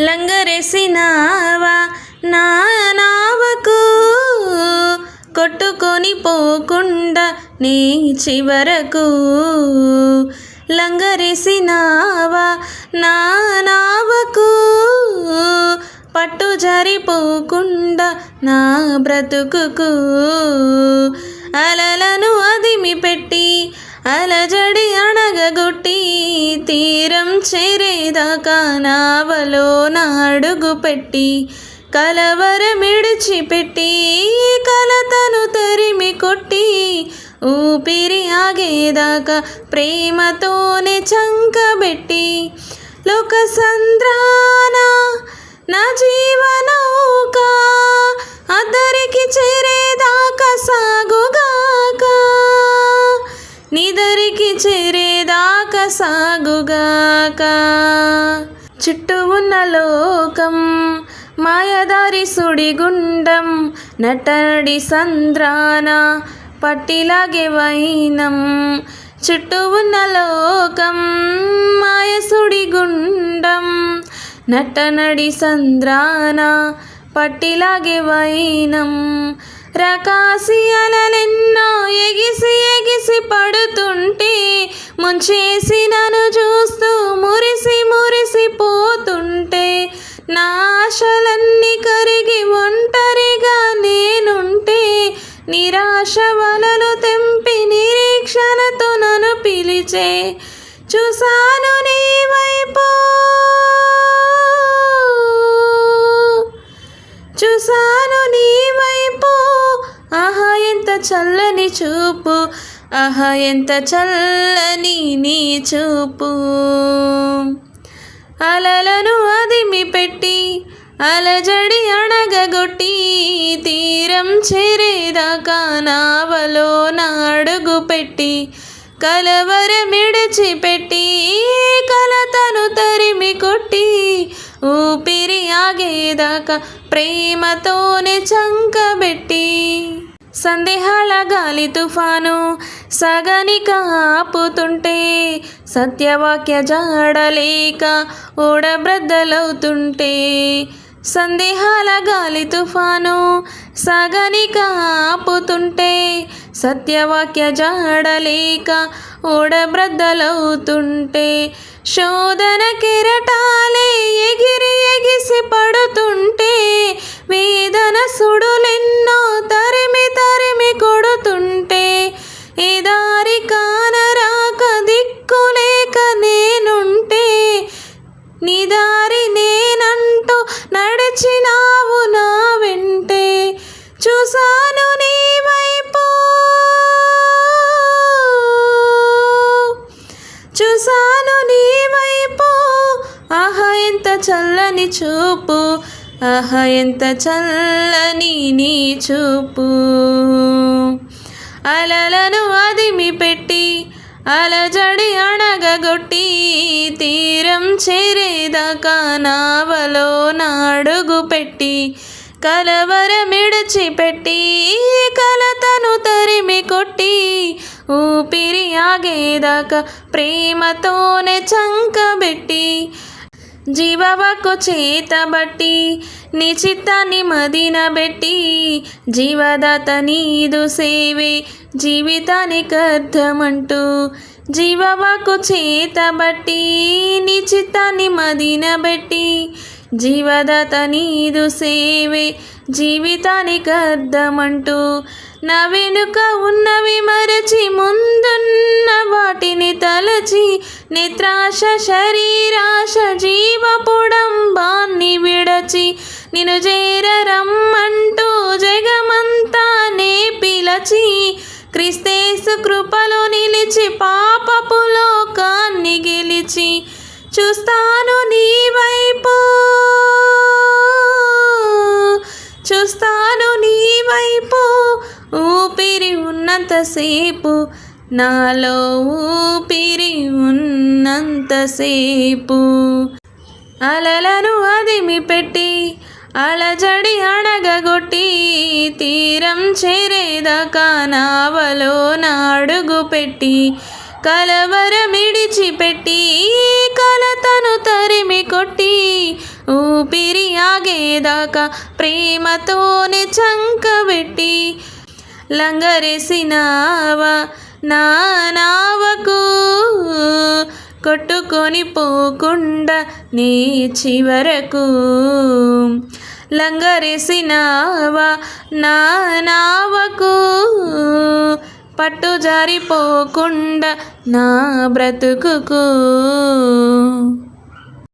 లంగరేసినావా? నా నావకు కొట్టుకొని పోకుండా నీ చివరకు లంగరేసినావా? నా నావకు పట్టు జరిపోకుండా నా బ్రతుకుకు అలలను అదిమి పెట్టి అలజడి అణగగొట్టి తీరం చేరేదాకా నావలో నాడుగు పెట్టి కలవరమిడిచిపెట్టి కలతను తరిమి కొట్టి ఊపిరి ఆగేదాకా ప్రేమతోనే చంకబెట్టి లోక సంద్రాన నా జీవనౌక అద్దరికి చేరేదాకా సా చేరేదాకా సాగుగాక. చుట్టూ ఉన్న లోకం మాయదారి సుడిగుండం నటడి సంద్రాన పట్టిలాగే వైనం. చుట్టూ ఉన్న లోకం మాయ సుడిగుండం నటనడి సంద్రాన పట్టిలాగే వైనం. రకాసి అలలెన్నో ముంచేసి నన్ను చూస్తూ మురిసి మురిసి పోతుంటే నా ఆశలన్నీ కరిగి ఒంటరిగా నేనుంటే నిరాశ వలలు తెంపి నిరీక్షణతో నన్ను పిలిచే చూసాను ఆహా ఎంత చల్లని నీ చూపు. అలలను అదిమి పెట్టి అలజడి అణగగొట్టి తీరం చేరేదాకా నావలో నా పెట్టి కలవర కలవరమిడిచిపెట్టి కలతను తరిమి కొట్టి ఊపిరి ఆగేదాకా ప్రేమతోనే చంకబెట్టి. సందేహాల గాలి తుఫాను సగనిక ఆపుతుంటే సత్యవాక్య జాడలేక ఓడబ్రద్దలవుతుంటే సందేహాల గాలి తుఫాను సగనిక ఆపుతుంటే సత్యవాక్య జాడలేక ఓడబ్రద్దలవుతుంటే శోధన కెరటాలే చల్లని చూపు. ఆహ ఎంత చల్లని నీ చూపు. అలలను అదిమి పెట్టి అలజడి అణగగొట్టి తీరం చేరేదాకా నావలో నా అడుగు పెట్టి కలవరమిడిచిపెట్టి కలతను తరిమి కొట్టి ఊపిరి ఆగేదాకా ప్రేమతోనే చంకబెట్టి జీవవకు చేతబట్టి నీ చిత్తాన్ని మదినబెట్టి జీవదాత నీదు సేవే జీవితానికి అర్థమంటూ జీవవకు చేతబట్టి నీ చిత్తాన్ని మదినబెట్టి జీవదత నీదు సేవే జీవితానికి అర్థమంటూ నా వెనుక ఉన్నవి మరచి ముందున్న వాటిని తలచి నిత్రాశ శరీరాశ జీవపుడంబాన్ని విడచి నిను చేరరమ్మంటూ జగమంతా నే పిలచి క్రిస్తేసు కృపలో నిలిచి పాపపు లోకాన్ని గెలిచి చూస్తాను నీ వైపు. చూస్తాను నీ వైపు ఊపిరి ఉన్నంతసేపు. నాలో ఊపిరి ఉన్నంతసేపు. అలలను అదిమి పెట్టి అలజడి అణగగొట్టి తీరం చేరేదాకా నావలో నాడుగు పెట్టి కలవరమిడిచిపెట్టి సాగేదాకా ప్రేమతోనే చంకబెట్టి లంగరేసినావా? నా నావకు కొట్టుకొని పోకుండా నీ చివరకు లంగరేసినావా? నా నావకు పట్టు జారిపోకుండా నా బ్రతుకుకు